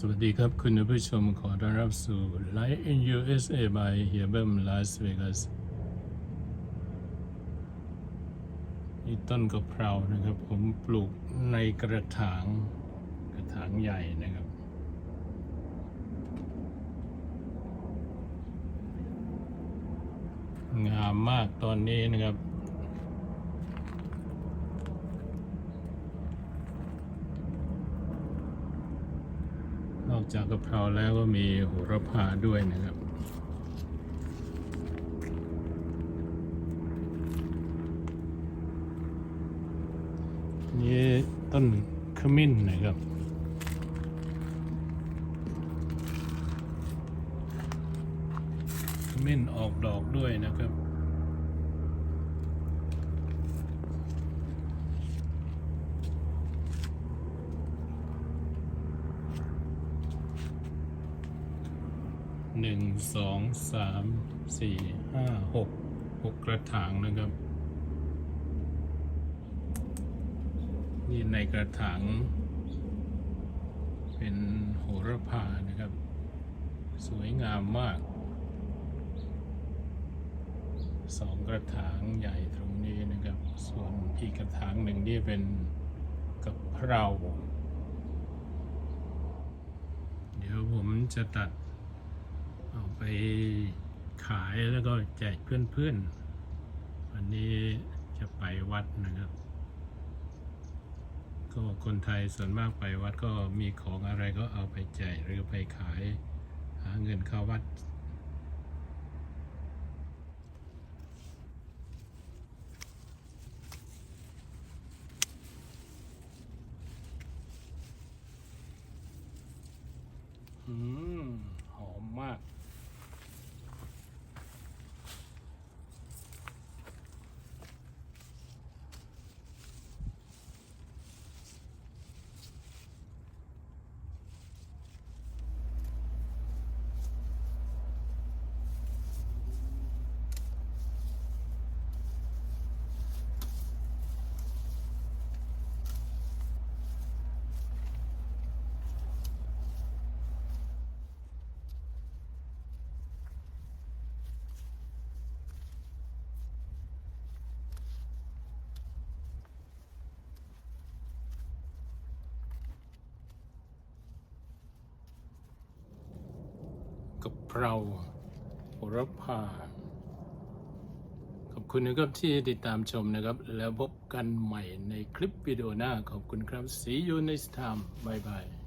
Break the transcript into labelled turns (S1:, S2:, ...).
S1: สวัสดีครับคุณผู้ชมขอต้อนรับสู่ Live in USA by เฮียเบิ้ม Las Vegas นี่ต้นกะเพรานะครับ ผมปลูกในกระถาง กระถางใหญ่นะครับ งามมากตอนนี้นะครับ อกจากกะเพราแล้วก็มีโหระพาด้วยนะครับ นี่ต้นขมิ้นนะครับขมิ้นออกดอกด้วยนะครับ หนึ่งสองสามสี่ห้าหกหกกระถางนะครับ นี่ในกระถางเป็นโหระพานะครับ สวยงามมากสองกระถางใหญ่ตรงนี้นะครับ ส่วนอีกกระถางหนึ่งนี่เป็นกะเพรา เดี๋ยวผมจะตัด เอาไปขายแล้วก็แจกเพื่อนๆ วันนี้จะไปวัดนะครับ ก็คนไทยส่วนมากไปวัดก็มีของอะไรก็เอาไปแจกหรือไปขายหาเงินเข้าวัดอืม หอมมาก กะ เราโหรพาขอบคุณนะครับที่ติดตามชมนะครับ แล้วพบกันใหม่ในคลิปวิดีโอหน้าขอบคุณครับ See you next time บ๊ายบาย